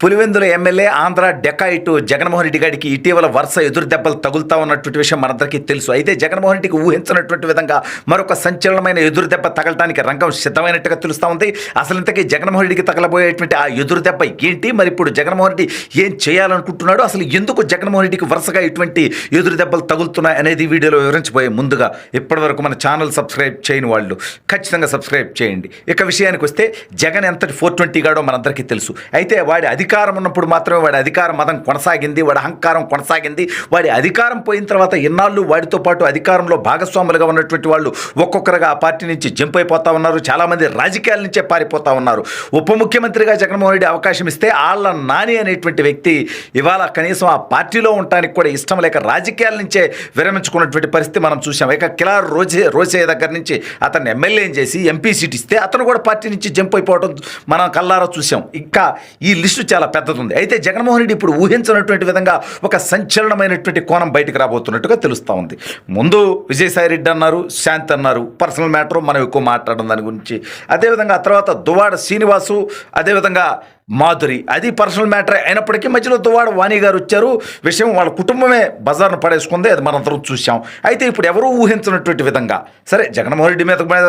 Pulivendula MLA Andhra dacoit Jaganmohan Reddy గారికి ఇటీవల వరుస ఎదురు దెబ్బలు తగులుతా ఉన్నటువంటి విషయం మనందరికీ తెలుసు. అయితే జగన్మోహన్ రెడ్డికి ఊహించినటువంటి విధంగా మరొక సంచలనమైన ఎదురు దెబ్బ తగలటానికి రంగం సిద్ధమైనట్టుగా తెలుస్తూ ఉంది. అసలు ఇంతకీ జగన్మోహన్ రెడ్డికి తగలబోయేటువంటి ఆ ఎదురు దెబ్బ ఏంటి? మరి ఇప్పుడు జగన్మోహన్ రెడ్డి ఏం చేయాలనుకుంటున్నాడు? అసలు ఎందుకు జగన్మోహన్ రెడ్డికి వరుసగా ఇటువంటి ఎదురు దెబ్బలు తగులుతున్నాయి అనేది వీడియోలో వివరించబోయే ముందుగా ఇప్పటివరకు మన ఛానల్ సబ్స్క్రైబ్ చేయని వాళ్ళు ఖచ్చితంగా సబ్స్క్రైబ్ చేయండి. ఇక విషయానికి వస్తే జగన్ ఎంతటి ఫోర్ ట్వంటీ గాడో మనందరికీ తెలుసు. అయితే వాడి అధికారం ఉన్నప్పుడు మాత్రమే వాడి అధికార మతం కొనసాగింది వాడి అహంకారం కొనసాగింది. వాడి అధికారం పోయిన తర్వాత ఎన్నాళ్ళు వాడితో పాటు అధికారంలో భాగస్వాములుగా ఉన్నటువంటి వాళ్ళు ఒక్కొక్కరుగా ఆ పార్టీ నుంచి జంప్ అయిపోతా ఉన్నారు చాలామంది రాజకీయాల నుంచే పారిపోతా ఉన్నారు. ఉప ముఖ్యమంత్రిగా జగన్మోహన్ రెడ్డి అవకాశం ఇస్తే ఆళ్ళ నాని అనేటువంటి వ్యక్తి ఇవాళ కనీసం ఆ పార్టీలో ఉండటానికి కూడా ఇష్టం లేక రాజకీయాల నుంచే విరమించుకున్నటువంటి పరిస్థితి మనం చూసాం ఇక కిలార్ రోజే రోజే దగ్గర నుంచి అతన్ని ఎమ్మెల్యేని చేసి ఎంపీ సీట్ ఇస్తే అతను కూడా పార్టీ నుంచి జంప్ అయిపోవడం మనం కల్లారా చూసాం ఇంకా ఈ లిస్టు చాలా పెద్దది అయితే జగన్మోహన్ రెడ్డి ఇప్పుడు ఊహించినటువంటి విధంగా ఒక సంచలనమైనటువంటి కోణం బయటకు రాబోతున్నట్టుగా తెలుస్తూ ఉంది. ముందు విజయసాయి రెడ్డి అన్నారు శాంతి అన్నారు పర్సనల్ మ్యాటర్ మనం ఎక్కువ మాట్లాడడం దాని గురించి. అదేవిధంగా ఆ తర్వాత దువాడ శ్రీనివాసు అదేవిధంగా మాధురి. అది పర్సనల్ మ్యాటర్ అయినప్పటికీ మధ్యలో దువాడ వాణి గారు వచ్చారు. విషయం వాళ్ళ కుటుంబమే బజార్ను పడేసుకుంది. అది మనందరం చూసాం అయితే ఇప్పుడు ఎవరూ ఊహించినటువంటి విధంగా సరే జగన్మోహన్ రెడ్డి మీద మీద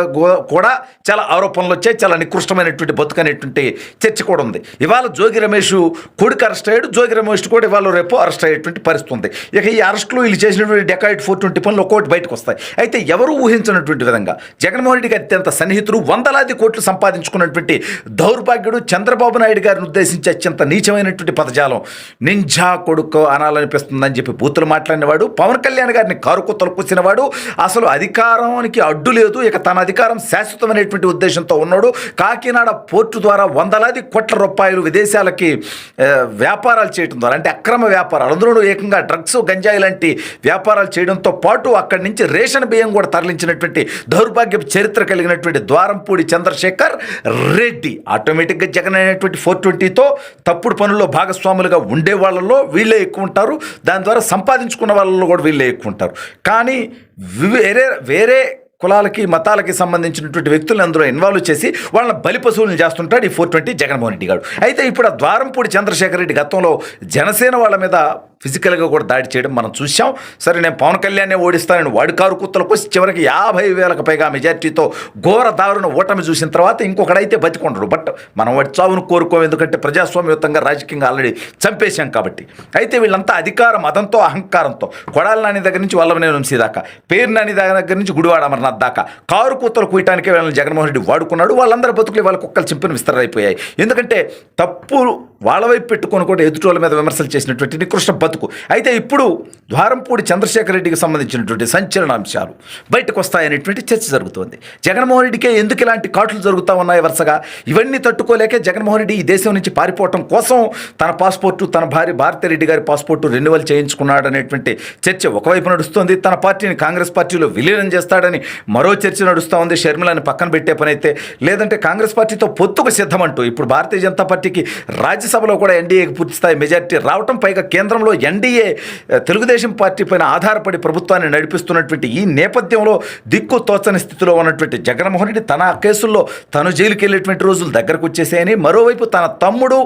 కూడా చాలా ఆరోపణలు వచ్చాయి. చాలా నికృష్టమైనటువంటి బతుకు అనేటువంటి చర్చ కూడా ఉంది. ఇవాళ జోగి రమేష్ కొడుకు అరెస్ట్ అయ్యాడు. జోగి రమేష్ కూడా ఇవాళ రేపు అరెస్ట్ అయ్యేటువంటి పరిస్థితి ఉంది. ఇక ఈ అరెస్టులు వీళ్ళు చేసినటువంటి డెకాయిట్ ఫోర్ ట్వంటీ పనులు ఒక్కోటి బయటకు వస్తాయి. అయితే ఎవరు ఊహించినటువంటి విధంగా జగన్మోహన్ రెడ్డికి అత్యంత సన్నిహితులు వందలాది కోట్లు సంపాదించుకున్నటువంటి దౌర్భాగ్యుడు చంద్రబాబు నాయుడు గారిని ఉద్దేశించి అత్యంత నీచమైనటువంటి పదజాలం. నింజా కొడుకు అనాలనిపిస్తుందని చెప్పి బూతులు మాట్లాడినవాడు పవన్ కళ్యాణ్ గారిని కారుకు కుత్తలు అసలు అధికారానికి అడ్డు లేదు ఇక తన అధికారం శాశ్వతమైనటువంటి ఉద్దేశంతో ఉన్నాడు. కాకినాడ పోర్టు ద్వారా వందలాది కోట్ల రూపాయలు విదేశాలకి వ్యాపారాలు చేయడం ద్వారా అంటే అక్రమ వ్యాపారాలు అందులో ఏకంగా డ్రగ్స్ గంజాయి లాంటి వ్యాపారాలు చేయడంతో పాటు అక్కడి నుంచి రేషన్ బియ్యం కూడా తరలించినటువంటి దౌర్భాగ్య చరిత్ర కలిగినటువంటి ద్వారంపూడి చంద్రశేఖర్ రెడ్డి. ఆటోమేటిక్గా జగన్ అనేటువంటి ఫోర్ ట్వంటీతో తప్పుడు పనుల్లో భాగస్వాములుగా ఉండే వాళ్ళలో వీళ్ళే ఎక్కువ ఉంటారు. దాని ద్వారా సంపాదించుకున్న వాళ్ళలో కూడా వీళ్ళే ఎక్కువ ఉంటారు. కానీ వేరే వేరే కులాలకి మతాలకి సంబంధించినటువంటి వ్యక్తులను అందులో ఇన్వాల్వ్ చేసి వాళ్ళని బలి పశువులను చేస్తుంటాడు ఈ ఫోర్ ట్వంటీ జగన్మోహన్ రెడ్డి గారు. అయితే ఇప్పుడు ఆ ద్వారంపూడి చంద్రశేఖర్ రెడ్డి గతంలో జనసేన వాళ్ళ మీద ఫిజికల్గా కూడా దాడి చేయడం మనం చూసాం సరే నేను పవన్ కళ్యాణ్నే ఓడిస్తానని వాడి కారు కుత్తలకు చివరికి యాభై వేలకు పైగా మెజార్టీతో ఘోర దారుణ ఓటమి చూసిన తర్వాత ఇంకొకడైతే బతికొండరు బట్ మనం వాడి చావును కోరుకోం. ఎందుకంటే ప్రజాస్వామ్యయుతంగా రాజకీయంగా ఆల్రెడీ చంపేశాం కాబట్టి. అయితే వీళ్ళంతా అధికార మతంతో అహంకారంతో కొడాల నాని దగ్గర నుంచి వల్లభనే వంశీ దాకా పేరు నాని దగ్గర నుంచి గుడివాడ అమర్నాథ్ దాకా కారు కూతలు కూయటానికే వీళ్ళని జగన్మోహన్ రెడ్డి వాడుకున్నాడు. వాళ్ళందరి బతుకులు వాళ్ళ కుక్కలు చింపిన విస్తరైపోయాయి ఎందుకంటే తప్పు వాళ్ళ వైపు పెట్టుకొని కూడా ఎదుటోళ్ళ మీద విమర్శలు చేసినటువంటి నికృష్ణ బతుకు. అయితే ఇప్పుడు ద్వారంపూడి చంద్రశేఖర్ రెడ్డికి సంబంధించినటువంటి సంచలన అంశాలు బయటకు వస్తాయనేటువంటి చర్చ జరుగుతోంది. జగన్మోహన్ రెడ్డికే ఎందుకు ఇలాంటి కాట్లు జరుగుతూ ఉన్నాయి వరుసగా? ఇవన్నీ తట్టుకోలేకే జగన్మోహన్ రెడ్డి ఈ దేశం నుంచి పారిపోవటం కోసం తన పాస్పోర్టు తన భార్య భారతిరెడ్డి గారి పాస్పోర్టు రెన్యువల్ చేయించుకున్నాడు అనేటువంటి చర్చ ఒకవైపు నడుస్తోంది. తన పార్టీని కాంగ్రెస్ పార్టీలో విలీనం చేస్తాడని మరో చర్చ నడుస్తూ ఉంది. షర్మిలాని పక్కన పెట్టే పని అయితే లేదంటే కాంగ్రెస్ పార్టీతో పొత్తుకు సిద్ధమంటూ ఇప్పుడు భారతీయ జనతా పార్టీకి రాజ్యసభలో కూడా ఎన్డీఏకి పూర్తిస్థాయి మెజార్టీ రావటం పైగా కేంద్రంలో ఎన్డీఏ తెలుగుదేశం పార్టీ పైన ఆధారపడి ప్రభుత్వాన్ని నడిపిస్తున్నటువంటి ఈ నేపథ్యంలో దిక్కు తోచని స్థితిలో ఉన్నటువంటి జగన్మోహన్ రెడ్డి తన కేసుల్లో తను జైలుకి వెళ్ళేటువంటి రోజులు దగ్గరకు వచ్చేసాయని మరోవైపు తన తమ్ముడు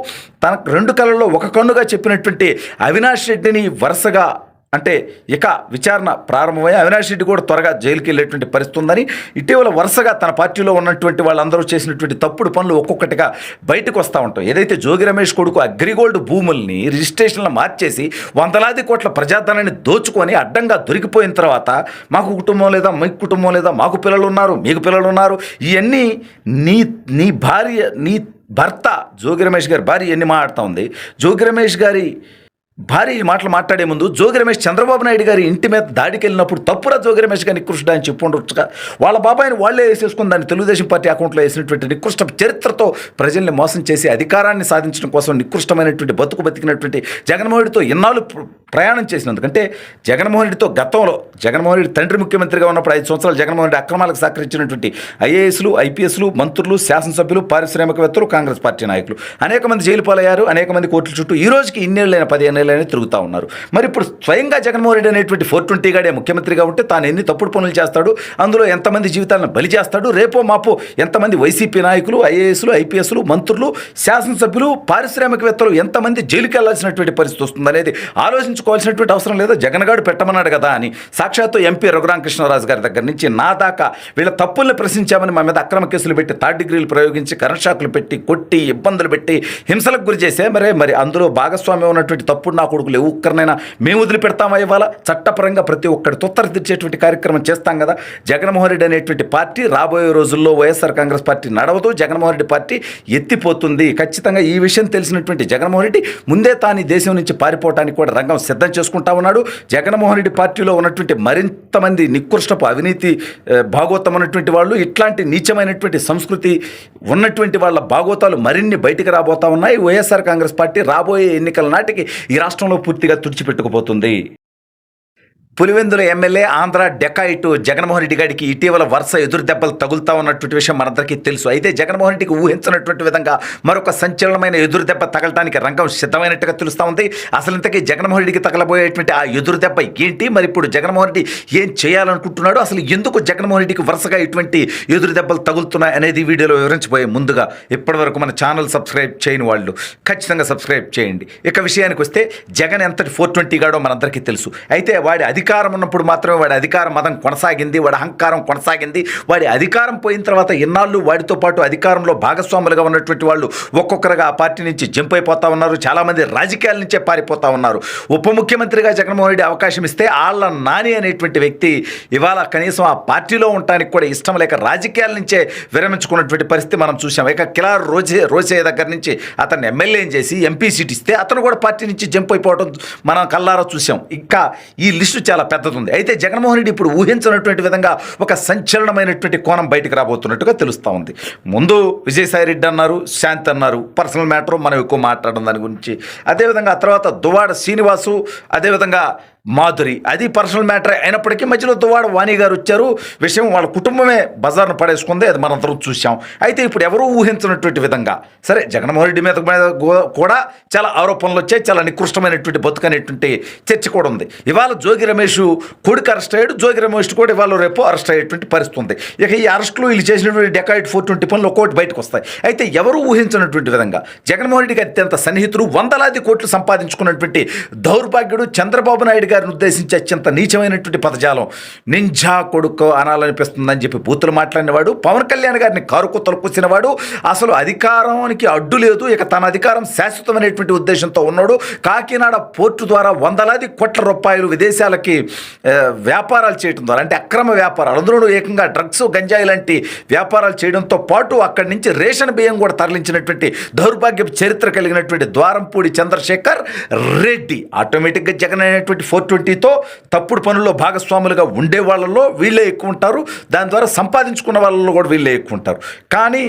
తన రెండు కళ్ళల్లో ఒక కన్నుగా చెప్పినటువంటి అవినాష్ రెడ్డిని వరుసగా అంటే ఇక విచారణ ప్రారంభమై అవినాష్ రెడ్డి కూడా త్వరగా జైలుకి వెళ్ళేటువంటి పరిస్థితి ఉందని ఇటీవల వరుసగా తన పార్టీలో ఉన్నటువంటి వాళ్ళందరూ చేసినటువంటి తప్పుడు పనులు ఒక్కొక్కటిగా బయటకు వస్తూ ఉంటాం ఏదైతే జోగి రమేష్ కొడుకు అగ్రిగోల్డ్ భూముల్ని రిజిస్ట్రేషన్లు మార్చేసి వందలాది కోట్ల ప్రజాధనాన్ని దోచుకొని అడ్డంగా దొరికిపోయిన తర్వాత మాకు కుటుంబం లేదా మీకు కుటుంబం లేదా మాకు పిల్లలు ఉన్నారు మీకు పిల్లలు ఉన్నారు ఇవన్నీ నీ నీ భార్య నీ భర్త జోగి రమేష్ గారి భార్య ఎన్ని మాట్లాడుతూ ఉంది. జోగి రమేష్ గారి భారీ ఈ మాటలు మాట్లాడే ముందు జోగి రమేష్ చంద్రబాబు నాయుడు గారి ఇంటి మీద దాడికి వెళ్ళినప్పుడు తప్పురా జోగి రమేష్ గారి నికృష్ట అని చెప్పుండొచ్చుగా. వాళ్ళ బాబాయిని వాళ్ళే వేసేసుకుని దాన్ని తెలుగుదేశం పార్టీ అకౌంట్లో వేసినటువంటి నికృష్ట చరిత్రతో ప్రజల్ని మోసం చేసి అధికారాన్ని సాధించడం కోసం నికృష్టమైనటువంటి బతుకు బతికినటువంటి జగన్మోహన్ రెడ్డితో ఎన్నాళ్ళు ప్రయాణం చేసినందుకు అంటే జగన్మోహన్ రెడ్డితో గతంలో జగన్మోహన్ రెడ్డి తండ్రి ముఖ్యమంత్రిగా ఉన్నప్పుడు ఐదు సంవత్సరాలు జగన్మోహన్ రెడ్డి అక్రమాలకు సహకరించినటువంటి ఐఏఎస్లు ఐపీఎస్లు మంత్రులు శాసనసభ్యులు పారిశ్రామికవేత్తలు కాంగ్రెస్ పార్టీ నాయకులు. అనేక మంది జైలు పాలయ్యారు అనేక మంది కోర్టుల చుట్టూ ఈ రోజుకి ఇన్నేళ్ళైన పదిహేను కళ్యాణ్ తిరుగుతూ ఉన్నారు. మరి ఇప్పుడు స్వయంగా జగన్మోహన్ రెడ్డి అనేటువంటి ఫోర్ ట్వంటీ గాడే ముఖ్యమంత్రిగా ఉంటే తాను ఎన్ని తప్పుడు పనులు చేస్తాడు? అందులో ఎంతమంది జీవితాలను బలి చేస్తాడు? రేపో మాపో ఎంతమంది వైసీపీ నాయకులు ఐఏఎస్లు ఐపీఎస్లు మంత్రులు శాసనసభ్యులు పారిశ్రామికవేత్తలు ఎంతమంది జైలుకి వెళ్ళాల్సినటువంటి పరిస్థితి వస్తుంది అనేది ఆలోచించుకోవాల్సినటువంటి అవసరం లేదా? జగన్ గారు పెట్టమన్నాడు కదా అని సాక్షాత్తు ఎంపీ రఘురామకృష్ణరాజు గారి దగ్గర నుంచి నా దాకా వీళ్ళ తప్పుల్ని ప్రశ్నించామని మా మీద అక్రమ కేసులు పెట్టి థర్డ్ డిగ్రీలు ప్రయోగించి కరెంట్ షాకులు పెట్టి కొట్టి ఇబ్బందులు పెట్టి హింసలకు గురి చేసే మరే మరి అందులో భాగస్వామ్యం ఉన్నటువంటి తప్పుడు నా కొడుకులు ఒక్కరినైనా మేము వదిలిపెడతామా ఇవాళ? చట్టపరంగా ప్రతి ఒక్కరి తొత్తర తెచ్చేటువంటి కార్యక్రమం చేస్తాం కదా. జగన్మోహన్ రెడ్డి అనేటువంటి పార్టీ రాబోయే రోజుల్లో వైఎస్ఆర్ కాంగ్రెస్ పార్టీ నడవదు జగన్మోహన్ రెడ్డి పార్టీ ఎత్తిపోతుంది. ఖచ్చితంగా ఈ విషయం తెలిసినటువంటి జగన్మోహన్ రెడ్డి ముందే తాను దేశం నుంచి పారిపోవడానికి కూడా రంగం సిద్ధం చేసుకుంటా ఉన్నాడు. జగన్మోహన్ రెడ్డి పార్టీలో ఉన్నటువంటి మరింత మంది నికృష్టపు అవినీతి భాగోతం ఉన్నటువంటి వాళ్ళు ఇట్లాంటి నీచమైనటువంటి సంస్కృతి ఉన్నటువంటి వాళ్ళ భాగోతాలు మరిన్ని బయటికి రాబోతా ఉన్నాయి. వైఎస్ఆర్ కాంగ్రెస్ పార్టీ రాబోయే ఎన్నికల నాటికి ఈ రాష్ట్రంలో పూర్తిగా తుడిచిపెట్టుకుపోతుంది. పులివెందుల ఎమ్మెల్యే ఆంధ్ర డెకాయిట్ జగన్మోహన్ రెడ్డి గారికి ఇటీవల వరుస ఎదురు దెబ్బలు తగులుతా ఉన్నటువంటి విషయం మనందరికీ తెలుసు. అయితే జగన్మోహన్ రెడ్డికి ఊహించినటువంటి విధంగా మరొక సంచలనమైన ఎదురు దెబ్బ తగలటానికి రంగం సిద్ధమైనట్టుగా తెలుస్తూ ఉంది. అసలు ఇంతకీ జగన్మోహన్ రెడ్డికి తగలబోయేటువంటి ఆ ఎదురు దెబ్బ ఏంటి? మరి ఇప్పుడు జగన్మోహన్ రెడ్డి ఏం చేయాలనుకుంటున్నాడు? అసలు ఎందుకు జగన్మోహన్ రెడ్డికి వరుసగా ఇటువంటి ఎదురు దెబ్బలు తగులుతున్నాయి అనేది వీడియోలో వివరించబోయే ముందుగా ఇప్పటివరకు మన ఛానల్ సబ్స్క్రైబ్ చేయని వాళ్ళు ఖచ్చితంగా సబ్స్క్రైబ్ చేయండి. ఇక విషయానికి వస్తే జగన్ ఎంతటి ఫోర్ ట్వంటీ గాడో మనందరికీ తెలుసు. అయితే వాడి అధికారం ఉన్నప్పుడు మాత్రమే వాడి అధికార మతం కొనసాగింది వాడి అహంకారం కొనసాగింది. వాడి అధికారం పోయిన తర్వాత ఇన్నాళ్ళు వాడితో పాటు అధికారంలో భాగస్వాములుగా ఉన్నటువంటి వాళ్ళు ఒక్కొక్కరుగా ఆ పార్టీ నుంచి జంప్ అయిపోతా ఉన్నారు చాలామంది రాజకీయాల నుంచే పారిపోతా ఉన్నారు. ఉప ముఖ్యమంత్రిగా జగన్మోహన్ రెడ్డి అవకాశం ఇస్తే ఆళ్ళ నాని అనేటువంటి వ్యక్తి ఇవాళ కనీసం ఆ పార్టీలో ఉండటానికి కూడా ఇష్టం లేక రాజకీయాల నుంచే విరమించుకున్నటువంటి పరిస్థితి మనం చూసాం ఇక కిలార్ రోజే రోజే దగ్గర నుంచి అతన్ని ఎమ్మెల్యే చేసి ఎంపీ సీట్ ఇస్తే అతను కూడా పార్టీ నుంచి జంప్ అయిపోవడం మనం కల్లారా చూసాం ఇంకా ఈ లిస్టు చాలా పెద్దది ఉంది అయితే జగన్మోహన్ రెడ్డి ఇప్పుడు ఊహించినటువంటి విధంగా ఒక సంచలనమైనటువంటి కోణం బయటకు రాబోతున్నట్టుగా తెలుస్తూ ఉంది. ముందు విజయసాయి రెడ్డి అన్నారు శాంతి అన్నారు పర్సనల్ మ్యాటర్ మనం ఎక్కువ మాట్లాడడం దాని గురించి. అదేవిధంగా ఆ తర్వాత దువాడ శ్రీనివాసు అదేవిధంగా మాధురి. అది పర్సనల్ మ్యాటర్ అయినప్పటికీ మధ్యలో దువాడ వాణి గారు వచ్చారు. విషయం వాళ్ళ కుటుంబమే బజార్ను పడేసుకుంది. అది మనందరం చూసాం అయితే ఇప్పుడు ఎవరూ ఊహించినటువంటి విధంగా సరే జగన్మోహన్ రెడ్డి మీద మీద కూడా చాలా ఆరోపణలు వచ్చాయి. చాలా నికృష్టమైనటువంటి బతుకు అనేటువంటి చర్చ కూడా ఉంది. ఇవాళ జోగి రమేష్ కొడుకు అరెస్ట్ అయ్యాడు. జోగి రమేష్ కూడా ఇవాళ రేపు అరెస్ట్ అయ్యేటువంటి పరిస్థితి ఉంది. ఇక ఈ అరెస్టులు వీళ్ళు చేసినటువంటి డెకాయిట్ ఫోర్ ట్వంటీ పనులు ఒక్కోటి బయటకు వస్తాయి. అయితే ఎవరు ఊహించినటువంటి విధంగా జగన్మోహన్ రెడ్డికి అత్యంత సన్నిహితులు వందలాది కోట్లు సంపాదించుకున్నటువంటి దౌర్భాగ్యుడు చంద్రబాబు నాయుడు గారిని ఉద్దేశించి అత్యంత నీచమైనటువంటి పదజాలం. నింజా కొడుకు అనాలనిపిస్తుందని చెప్పి బూతులు మాట్లాడినవాడు పవన్ కళ్యాణ్ గారిని కారుకు కుత్తలు అసలు అధికారానికి అడ్డు లేదు ఇక తన అధికారం శాశ్వతమైనటువంటి ఉద్దేశంతో ఉన్నాడు. కాకినాడ పోర్టు ద్వారా వందలాది కోట్ల రూపాయలు విదేశాలకి వ్యాపారాలు చేయడం ద్వారా అంటే అక్రమ వ్యాపారాలు అందులోనూ ఏకంగా డ్రగ్స్ గంజాయి లాంటి వ్యాపారాలు చేయడంతో పాటు అక్కడి నుంచి రేషన్ బియ్యం కూడా తరలించినటువంటి దౌర్భాగ్యపు చరిత్ర కలిగినటువంటి ద్వారంపూడి చంద్రశేఖర్ రెడ్డి. ఆటోమేటిక్గా జగన్ అనేటువంటి ఫోర్ ట్వంటీతో తప్పుడు పనుల్లో భాగస్వాములుగా ఉండే వాళ్ళలో వీళ్ళే ఎక్కువ ఉంటారు దాని ద్వారా సంపాదించుకున్న వాళ్ళలో కూడా వీళ్ళే ఎక్కువ ఉంటారు కానీ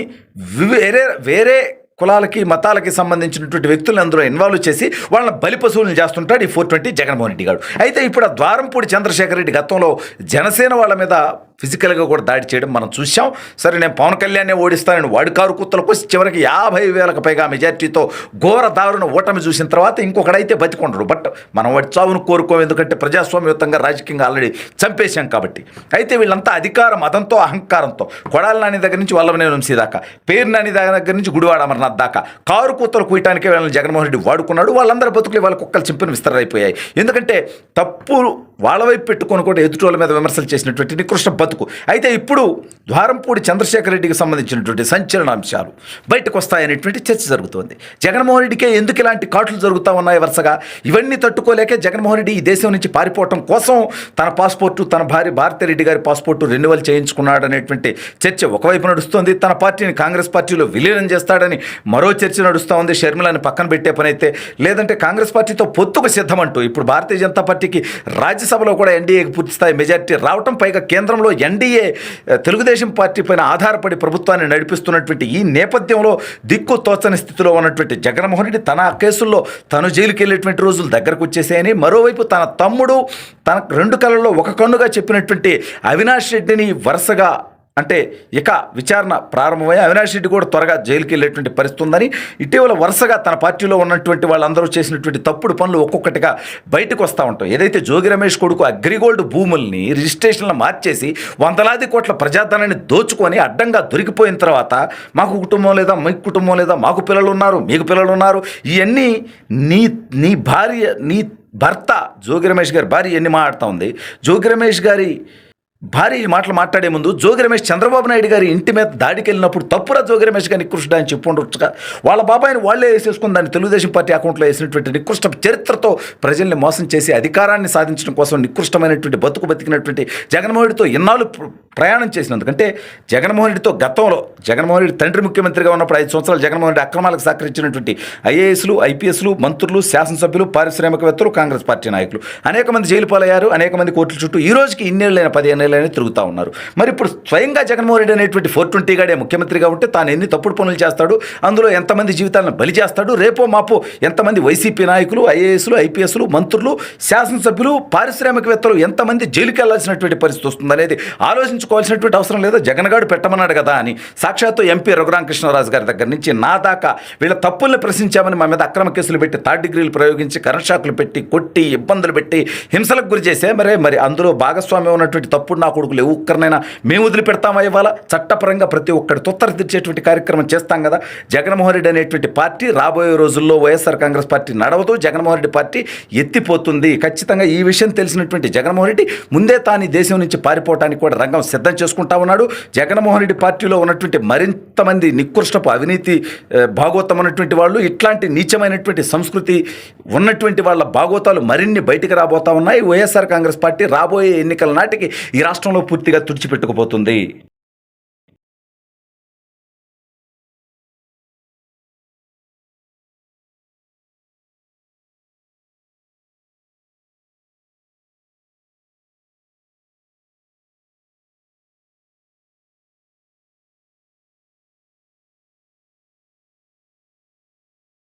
వేరే వేరే కులాలకి మతాలకి సంబంధించినటువంటి వ్యక్తులను అందులో ఇన్వాల్వ్ చేసి వాళ్ళని బలి పశువులను చేస్తుంటాడు ఈ ఫోర్ ట్వంటీ జగన్మోహన్ రెడ్డి గారు. అయితే ఇప్పుడు ఆ ద్వారంపూడి చంద్రశేఖర్ రెడ్డి గతంలో జనసేన వాళ్ళ మీద ఫిజికల్గా కూడా దాడి చేయడం మనం చూసాం సరే నేను పవన్ కళ్యాణ్నే ఓడిస్తానని వాడి కారు కుత్తలకు వచ్చి చివరికి యాభై వేలకు పైగా మెజార్టీతో ఘోర దారుణ ఓటమి చూసిన తర్వాత ఇంకొకడైతే బతికొండడు. బట్ మనం వాడి చావును కోరుకోం. ఎందుకంటే ప్రజాస్వామ్యయుతంగా రాజకీయంగా ఆల్రెడీ చంపేశాం కాబట్టి. అయితే వీళ్ళంతా అధికార మదంతో అహంకారంతో కొడాల నాని దగ్గర నుంచి వల్లభనే వంశీ దాకా పేరు నాని దగ్గర నుంచి గుడివాడ అమర్నాథ్ దాకా కారు కూతలు కూయటానికే వీళ్ళని జగన్మోహన్ రెడ్డి వాడుకున్నాడు. వాళ్ళందరి బతుకులు వాళ్ళ కుక్కలు చింపిన విస్తరైపోయాయి ఎందుకంటే తప్పు వాళ్ళ వైపు పెట్టుకొని కూడా ఎదుటి మీద విమర్శలు చేసినటువంటి నికృష్ణ బతుకు అయితే ఇప్పుడు ద్వారంపూడి చంద్రశేఖర్ రెడ్డికి సంబంధించినటువంటి సంచలన అంశాలు బయటకు వస్తాయనేటువంటి చర్చ జరుగుతోంది. జగన్మోహన్ రెడ్డికే ఎందుకు ఇలాంటి కాట్లు జరుగుతూ ఉన్నాయి వరుసగా? ఇవన్నీ తట్టుకోలేకే జగన్మోహన్ రెడ్డి ఈ దేశం నుంచి పారిపోవటం కోసం తన పాస్పోర్టు తన భార్య భారతిరెడ్డి గారి పాస్పోర్టు రెన్యువల్ చేయించుకున్నాడు అనేటువంటి చర్చ ఒకవైపు నడుస్తోంది. తన పార్టీని కాంగ్రెస్ పార్టీలో విలీనం చేస్తాడని మరో చర్చ నడుస్తూ ఉంది. షర్మిలని పక్కన పెట్టే పని అయితే లేదంటే కాంగ్రెస్ పార్టీతో పొత్తుకు సిద్ధమంటూ ఇప్పుడు భారతీయ జనతా పార్టీకి రాజ్యసభలో కూడా ఎన్డీఏకి పూర్తిస్థాయి మెజార్టీ రావటం పైగా కేంద్రంలో ఎన్డీఏ తెలుగుదేశం పార్టీ పైన ఆధారపడి ప్రభుత్వాన్ని నడిపిస్తున్నటువంటి ఈ నేపథ్యంలో దిక్కు తోచని స్థితిలో ఉన్నటువంటి జగన్మోహన్ రెడ్డి తన కేసుల్లో తను జైలుకి వెళ్ళేటువంటి రోజులు దగ్గరకు వచ్చేసాయని మరోవైపు తన తమ్ముడు తన రెండు కళ్ళల్లో ఒక కన్నుగా చెప్పినటువంటి అవినాష్ రెడ్డిని వరుసగా అంటే ఇక విచారణ ప్రారంభమై అవినాష్ రెడ్డి కూడా త్వరగా జైలుకి వెళ్ళేటువంటి పరిస్థితి ఉందని ఇటీవల వరుసగా తన పార్టీలో ఉన్నటువంటి వాళ్ళందరూ చేసినటువంటి తప్పుడు పనులు ఒక్కొక్కటిగా బయటకు వస్తూ ఉంటాం ఏదైతే జోగి రమేష్ కొడుకు అగ్రిగోల్డ్ భూముల్ని రిజిస్ట్రేషన్లు మార్చేసి వందలాది కోట్ల ప్రజాధనాన్ని దోచుకొని అడ్డంగా దొరికిపోయిన తర్వాత మాకు కుటుంబం లేదా మీకు కుటుంబం లేదా మాకు పిల్లలు ఉన్నారు మీకు పిల్లలు ఉన్నారు ఇవన్నీ నీ నీ భార్య నీ భర్త జోగి రమేష్ గారి భార్య ఎన్ని మాట్లాడుతూ ఉంది. జోగి రమేష్ గారి భారీ ఈ మాటలు మాట్లాడే ముందు జోగి రమేష్ చంద్రబాబు నాయుడు గారి ఇంటి మీద దాడికి వెళ్ళినప్పుడు తప్పురా జోగి రమేష్ గారి నికృష్ట అని చెప్పుండొచ్చుగా. వాళ్ళ బాబాయిని వాళ్ళే వేసేసుకుని దాన్ని తెలుగుదేశం పార్టీ అకౌంట్లో వేసినటువంటి నికృష్ట చరిత్రతో ప్రజల్ని మోసం చేసి అధికారాన్ని సాధించడం కోసం నికృష్టమైనటువంటి బతుకు బతికినటువంటి జగన్మోహన్ రెడ్డితో ఇన్నాళ్ళు ప్రయాణం చేసినందుకంటే జగన్మోహన్ రెడ్డితో గతంలో జగన్మోహన్ రెడ్డి తండ్రి ముఖ్యమంత్రిగా ఉన్నప్పుడు ఐదు సంవత్సరాలు జగన్మోహన్ రెడ్డి అక్రమాలకు సహకరించినటువంటి ఐఏఎస్లు ఐపీఎస్లు మంత్రులు శాసనసభ్యులు పారిశ్రామికవేత్తలు కాంగ్రెస్ పార్టీ నాయకులు. అనేక మంది జైలు పాలయ్యారు అనేక మంది కోర్టుల చుట్టూ ఈ రోజుకి ఇన్నేళ్ళైన పదిహేనేళ్ళైనా తిరుగుతూ ఉన్నారు. మరి ఇప్పుడు స్వయంగా జగన్మోహన్ రెడ్డి అనేటువంటి ఫోర్ ట్వంటీ గాడే ముఖ్యమంత్రిగా ఉంటే తాను ఎన్ని తప్పుడు పనులు చేస్తాడు? అందులో ఎంతమంది జీవితాలను బలి చేస్తాడు? రేపో మాపో ఎంతమంది వైసీపీ నాయకులు ఐఏఎస్లు ఐపీఎస్లు మంత్రులు శాసనసభ్యులు పారిశ్రామికవేత్తలు ఎంతమంది జైలుకి వెళ్ళాల్సినటువంటి పరిస్థితి వస్తుంది అనేది ఆలోచించుకోవాల్సినటువంటి అవసరం లేదు. జగన్ గారు పెట్టమన్నాడు కదా అని సాక్షాత్తు ఎంపీ రఘురామకృష్ణరాజు గారి దగ్గర నుంచి నా దాకా వీళ్ళ తప్పుల్ని ప్రశ్నించామని మా మీద అక్రమ కేసులు పెట్టి థర్డ్ డిగ్రీలు ప్రయోగించి కరెంట్ షాకులు పెట్టి కొట్టి ఇబ్బందులు పెట్టి హింసలకు గురి చేసే మరే మరి అందులో భాగస్వామ్యం ఉన్నటువంటి తప్పుడు నా కొడుకులు ఏ ఒక్కరినైనా మేము వదిలిపెడతామా ఇవాళ? చట్టపరంగా ప్రతి ఒక్కరి తొత్తర తెచ్చేటువంటి కార్యక్రమం చేస్తాం కదా. జగన్మోహన్ రెడ్డి అనేటువంటి పార్టీ రాబోయే రోజుల్లో Y S R Congress party నడవదు. జగన్మోహన్ రెడ్డి పార్టీ ఎత్తిపోతుంది. ఖచ్చితంగా ఈ విషయం తెలిసినటువంటి జగన్మోహన్ రెడ్డి ముందే తాను దేశం నుంచి పారిపోవడానికి కూడా రంగం సిద్ధం చేసుకుంటా ఉన్నాడు. జగన్మోహన్ రెడ్డి పార్టీలో ఉన్నటువంటి మరింతమంది నికృష్టపు అవినీతి భాగోతం ఉన్నటువంటి వాళ్ళు ఇట్లాంటి నీచమైనటువంటి సంస్కృతి ఉన్నటువంటి వాళ్ళ భాగోతాలు మరిన్ని బయటికి రాబోతా ఉన్నాయి. వైఎస్ఆర్ కాంగ్రెస్ పార్టీ రాబోయే ఎన్నికల నాటికి ఈ రాష్ట్రంలో పూర్తిగా తుడిచిపెట్టుకుపోతుంది.